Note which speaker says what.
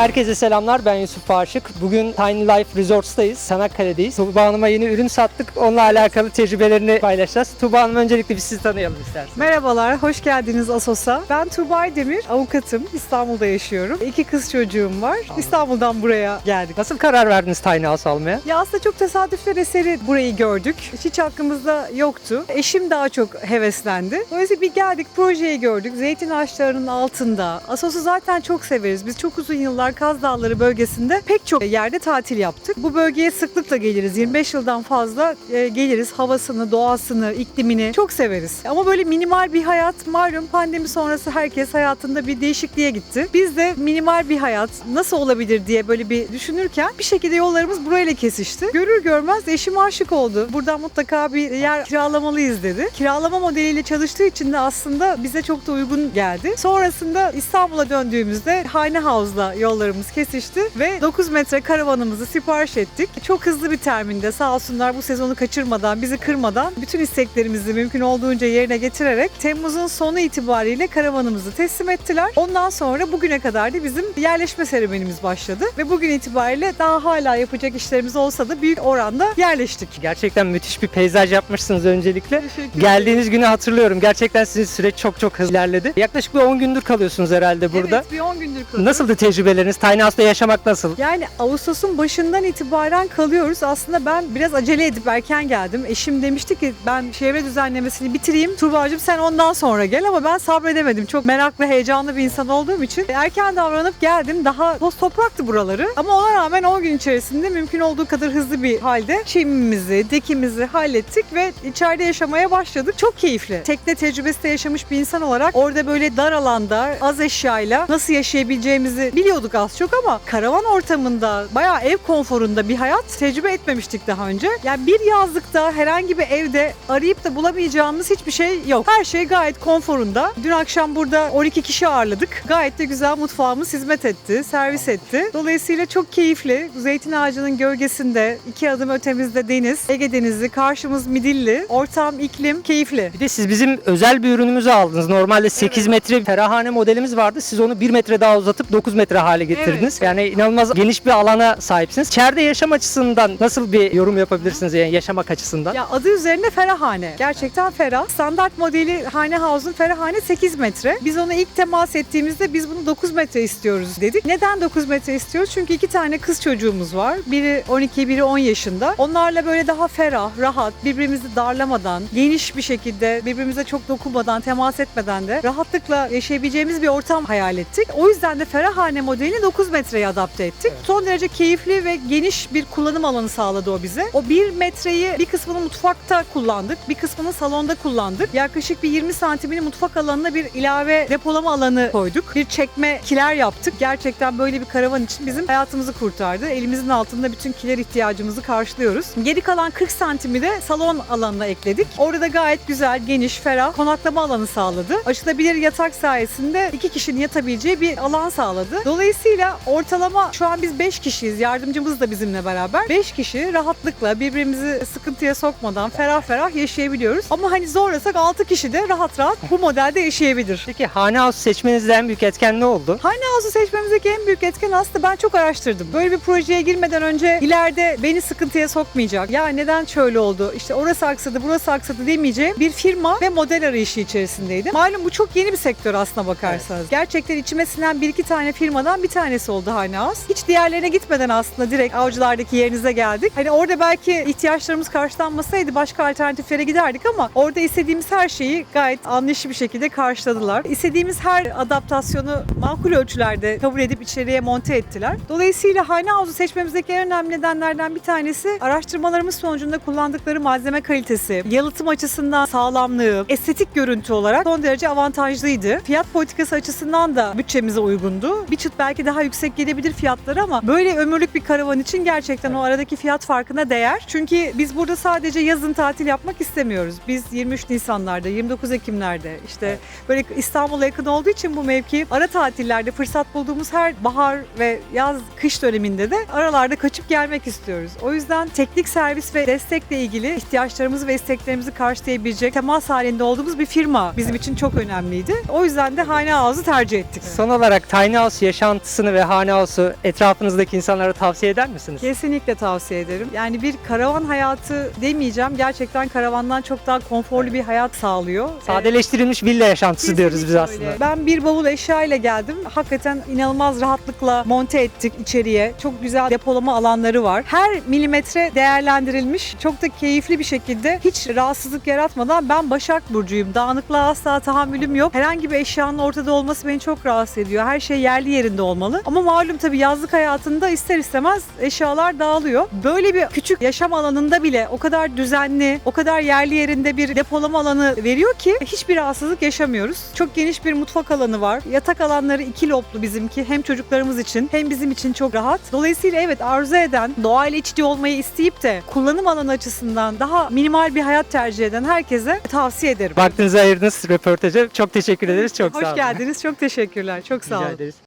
Speaker 1: Herkese selamlar ben Yusuf Aşık. Bugün Tiny Life Resorts'tayız. Çanakkale'deyiz. Tuğba Hanım'a yeni ürün sattık. Onunla alakalı tecrübelerini paylaşacağız. Tuğba Hanım öncelikle biz sizi tanıyalım isterseniz.
Speaker 2: Merhabalar, hoş geldiniz Asos'a. Ben Tuğba Demir, avukatım. İstanbul'da yaşıyorum. İki kız çocuğum var. İstanbul'dan buraya geldik.
Speaker 1: Nasıl karar verdiniz Tiny House almaya?
Speaker 2: Ya aslında çok tesadüfler eseri burayı gördük. Hiç aklımızda yoktu. Eşim daha çok heveslendi. Dolayısıyla bir geldik, projeyi gördük. Zeytin ağaçlarının altında. Asos'u zaten çok severiz. Biz çok uzun yıllar Kaz Dağları bölgesinde pek çok yerde tatil yaptık. Bu bölgeye sıklıkla geliriz. 25 yıldan fazla e, geliriz. Havasını, doğasını, iklimini çok severiz. Ama böyle minimal bir hayat malum pandemi sonrası herkes hayatında bir değişikliğe gitti. Biz de minimal bir hayat nasıl olabilir diye böyle bir düşünürken bir şekilde yollarımız burayla kesişti. Görür görmez eşim aşık oldu. Buradan mutlaka bir yer kiralamalıyız dedi. Kiralama modeliyle çalıştığı için de aslında bize çok da uygun geldi. Sonrasında İstanbul'a döndüğümüzde Hane House'la yollarımız kesişti ve 9 metre karavanımızı sipariş ettik. Çok hızlı bir terminde sağ olsunlar bu sezonu kaçırmadan, bizi kırmadan bütün isteklerimizi mümkün olduğunca yerine getirerek Temmuz'un sonu itibariyle karavanımızı teslim ettiler. Ondan sonra bugüne kadar da bizim yerleşme serüvenimiz başladı ve bugün itibariyle daha hala yapacak işlerimiz olsa da büyük oranda yerleştik.
Speaker 1: Gerçekten müthiş bir peyzaj yapmışsınız öncelikle.
Speaker 2: Teşekkür ederim.
Speaker 1: Geldiğiniz günü hatırlıyorum. Gerçekten sizin süreç çok çok hızlı ilerledi. Yaklaşık bir 10 gündür kalıyorsunuz herhalde burada.
Speaker 2: Evet bir 10 gündür kalıyoruz.
Speaker 1: Nasıldı tecrübeleriniz? Tiny House'da yaşamak nasıl?
Speaker 2: Yani Ağustos'un başından itibaren kalıyoruz. Aslında ben biraz acele edip erken geldim. Eşim demişti ki ben çevre düzenlemesini bitireyim. Tuğba'cığım sen ondan sonra gel ama ben sabredemedim. Çok meraklı, heyecanlı bir insan olduğum için erken davranıp geldim. Daha toz topraktı buraları. Ama ona rağmen 10 gün içerisinde mümkün olduğu kadar hızlı bir halde çimimizi, dekimizi hallettik ve içeride yaşamaya başladık. Çok keyifli. Tekne tecrübesi de yaşamış bir insan olarak orada böyle dar alanda az eşyayla nasıl yaşayabileceğimizi biliyorduk az çok ama karavan ortamında bayağı ev konforunda bir hayat tecrübe etmemiştik daha önce. Yani bir yazlıkta herhangi bir evde arayıp da bulamayacağımız hiçbir şey yok. Her şey gayet konforunda. Dün akşam burada 12 kişi ağırladık. Gayet de güzel mutfağımız hizmet etti, servis etti. Dolayısıyla çok keyifli. Zeytin ağacının gölgesinde iki adım ötemizde deniz, Ege Denizi, karşımız Midilli. Ortam, iklim keyifli.
Speaker 1: Bir de siz bizim özel bir ürünümüzü aldınız. Normalde 8 metre ferahane modelimiz vardı. Siz onu 1 metre daha uzatıp 9 metre hale getirdiniz. Yani inanılmaz geniş bir alana sahipsiniz. İçeride yaşam açısından nasıl bir yorum yapabilirsiniz yani yaşamak açısından?
Speaker 2: Ya adı üzerinde ferahane. Gerçekten ferah. Standart modeli Hane House'un ferahane 8 metre. Biz ona ilk temas ettiğimizde biz bunu 9 metre istiyoruz dedik. Neden 9 metre istiyoruz? Çünkü iki tane kız çocuğumuz var. Biri 12, biri 10 yaşında. Onlarla böyle daha ferah, rahat, birbirimizi darlamadan, geniş bir şekilde birbirimize çok dokunmadan, temas etmeden de rahatlıkla yaşayabileceğimiz bir ortam hayal ettik. O yüzden de ferahane modelini 9 metreye adapte ettik. Son derece keyifli ve geniş bir kullanım alanı sağladı o bize. O 1 metreyi bir kısmını mutfakta kullandık, bir kısmını salonda kullandık. Yaklaşık bir 20 santimini mutfak alanına bir ilave depolama alanı koyduk. Bir çekme kiler yaptık. Gerçekten böyle bir karavan için bizim hayatımızı kurtardı. Elimizin altında bütün kiler ihtiyacımızı karşılıyoruz. Geri kalan 40 santimi de salon alanına ekledik. Orada da gayet güzel, geniş, ferah konaklama alanı sağladı. Açılabilir yatak sayesinde iki kişinin yatabileceği bir alan sağladı. Dolayısıyla ortalama şu an biz 5 kişiyiz. Yardımcımız da bizimle beraber. 5 kişi rahatlıkla birbirimizi sıkıntıya sokmadan ferah ferah yaşayabiliyoruz. Ama hani zorlasak 6 kişi de rahat rahat bu modelde yaşayabilir.
Speaker 1: Peki Hane House seçmenizde en büyük etken ne oldu?
Speaker 2: Hane House'u seçmemizdeki en büyük etken aslında ben çok araştırdım. Böyle bir projeye girmeden önce ileride beni sıkıntıya sokmayacak. Ya neden şöyle oldu? İşte orası aksadı, burası aksadı demeyeceğim bir firma ve model arayışı içerisindeydim. Malum bu çok yeni bir sektör aslına bakarsanız. Gerçekten içime sinen bir iki tane firmadan bir tanesi oldu House. Hiç diğerlerine gitmeden aslında direkt avcılardaki yerinize geldik. Hani orada belki ihtiyaçlarımız karşılanmasaydı başka alternatiflere giderdik ama orada istediğimiz her şeyi gayet anlayışlı bir şekilde karşıladılar. İstediğimiz her adaptasyonu makul ölçülerde kabul edip içeriye monte ettiler. Dolayısıyla House'u seçmemizdeki en önemli nedenlerden bir tanesi araştırmalarımız sonucunda kullandıkları malzeme kalitesi, yalıtım açısından sağlamlığı, estetik görüntü olarak son derece avantajlıydı. Fiyat politikası açısından da bütçemize uygundu. Bir çıt belki daha yüksek gelebilir fiyatları ama böyle ömürlük bir karavan için gerçekten o aradaki fiyat farkına değer. Çünkü biz burada sadece yazın tatil yapmak istemiyoruz. Biz 23 Nisanlarda, 29 Ekimlerde işte böyle İstanbul'a yakın olduğu için bu mevki ara tatillerde fırsat bulduğumuz her bahar ve yaz kış döneminde de aralarda kaçıp gelmek istiyoruz. O yüzden teknik servis ve destekle ilgili ihtiyaçlarımızı ve isteklerimizi karşılayabilecek temas halinde olduğumuz bir firma bizim için çok önemliydi. O yüzden de Hane Ağzı tercih ettik.
Speaker 1: Son olarak Tiny House çatısını ve hane house'u etrafınızdaki insanlara tavsiye eder misiniz?
Speaker 2: Kesinlikle tavsiye ederim. Yani bir karavan hayatı demeyeceğim. Gerçekten karavandan çok daha konforlu bir hayat sağlıyor.
Speaker 1: Sadeleştirilmiş villa yaşantısı diyoruz biz
Speaker 2: Kesinlikle
Speaker 1: aslında.
Speaker 2: öyle. Ben bir bavul eşya ile geldim. Hakikaten inanılmaz rahatlıkla monte ettik içeriye. Çok güzel depolama alanları var. Her milimetre değerlendirilmiş. Çok da keyifli bir şekilde hiç rahatsızlık yaratmadan ben Başak Burcu'yum. Dağınıklığa asla tahammülüm yok. Herhangi bir eşyanın ortada olması beni çok rahatsız ediyor. Her şey yerli yerinde olmalı. Ama malum tabii yazlık hayatında ister istemez eşyalar dağılıyor. Böyle bir küçük yaşam alanında bile o kadar düzenli, o kadar yerli yerinde bir depolama alanı veriyor ki hiçbir rahatsızlık yaşamıyoruz. Çok geniş bir mutfak alanı var. Yatak alanları iki loblu bizimki. Hem çocuklarımız için hem bizim için çok rahat. Dolayısıyla evet arzu eden, doğayla iç içe olmayı isteyip de kullanım alanı açısından daha minimal bir hayat tercih eden herkese tavsiye ederim.
Speaker 1: Vaktinizi ayırdınız röportaja. Çok teşekkür ederiz. Çok sağ
Speaker 2: Hoş
Speaker 1: olun.
Speaker 2: geldiniz. Çok teşekkürler. Çok sağ
Speaker 1: Rica
Speaker 2: olun.
Speaker 1: ederiz.